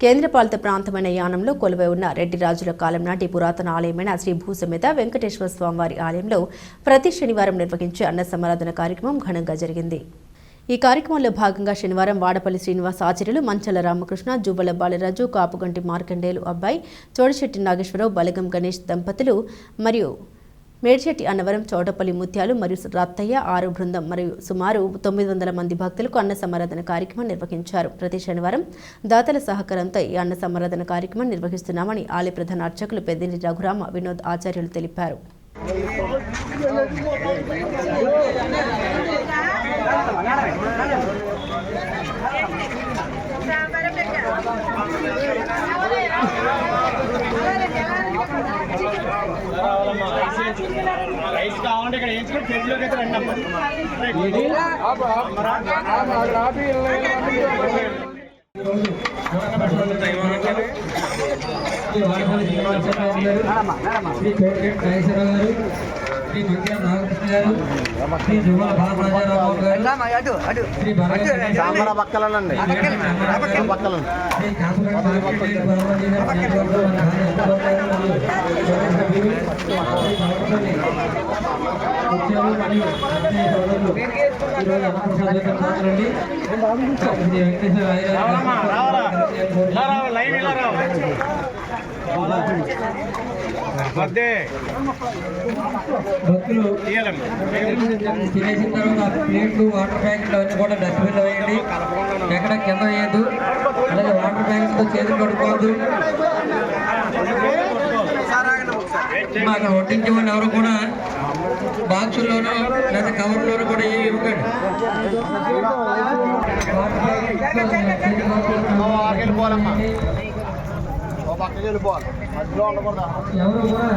కేంద్రపాలిత ప్రాంతమైన యానంలో కొలువై ఉన్న రెడ్డి రాజుల కాలం నాటి పురాతన ఆలయమైన శ్రీ భూసమేత వెంకటేశ్వర స్వామివారి ఆలయంలో ప్రతి శనివారం నిర్వహించే అన్న సమారాధన కార్యక్రమం ఘనంగా జరిగింది. ఈ కార్యక్రమంలో భాగంగా శనివారం వాడపల్లి శ్రీనివాస్ ఆచార్యులు మంచల రామకృష్ణ జూబల బాలరాజు కాపుగంటి మార్కండేలు అబ్బాయి చోడశెట్టి నాగేశ్వరరావు బలగం గణేష్ దంపతులు మరియు మేడ్చెట్టి అన్నవరం చౌటపల్లి ముత్యాలు మరియు రత్తయ్య ఆరు బృందం మరియు సుమారు తొమ్మిది వందల మంది భక్తులకు అన్న సమారాధన కార్యక్రమం నిర్వహించారు ప్రతి శనివారం దాతల సహకారంతో ఈ అన్న సమారాధన కార్యక్రమం నిర్వహిస్తున్నామని ఆలయ ప్రధాన అర్చకులు పెద్దింటి రఘురామ వినోద్ ఆచార్యులు తెలిపారు రైస్ కావాలంటే ఇక్కడ వేయించుకొని ఫ్రిడ్జ్లోకి అయితే రండి అమ్మ శ్రీ నాగేశ్వరరావు గారు శ్రీ మంత్రి నాగకృష్ణ గారు శ్రీ జువ్వల బాలరాజారావు గారు శ్రీ వెంకటేశ్వర రావు భక్తులు తినేసిన తర్వాత ప్లేట్లు వాటర్ ప్యాకెట్లు అవన్నీ కూడా డస్ట్బిన్లో వేయండి ఎక్కడ కింద వేయద్దు అలాగే వాటర్ ప్యాకెట్తో చేతులు కడుక్కోవద్దు మా అక్కడ వడ్డించే వాళ్ళు ఎవరు కూడా బాక్సుల్లోనూ లేదా కవర్లోనూ కూడా ఏమి ఇవ్వకండి వాటర్ ప్యాకెట్తో చేతులు కడుక్కోవద్దు. ఓ పక్కకి వెళ్ళిపోవాలి మధ్యలో ఉండకూడదు. ఎవరు కూడా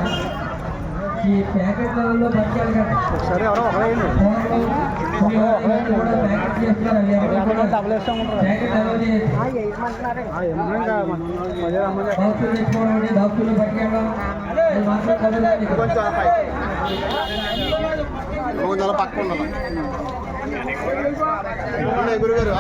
ఈ ప్యాకెట్ లెవెల్లో పట్టుకెళ్ళకండి సరే ఎవరో ఒకవేయండి కొంచెం పై. కొంచెం అలా పక్క ఉండాలి ఉండే గురుగారు?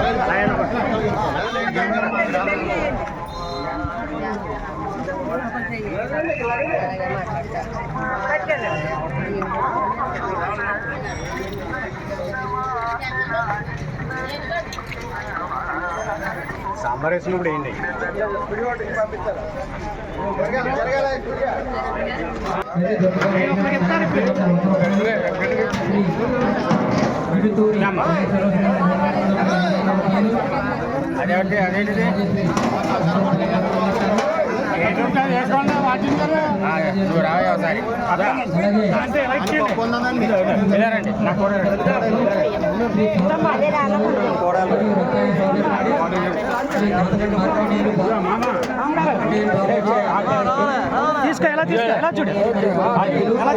సాంబార్ వేసినప్పుడు ఏంటి అదేంటి అదేంటిది? నువ్వు రావే ఒకసారి వెళ్ళారండి నా కూడా తీసుకో ఎలా తీసుకో ఎలా చూడు?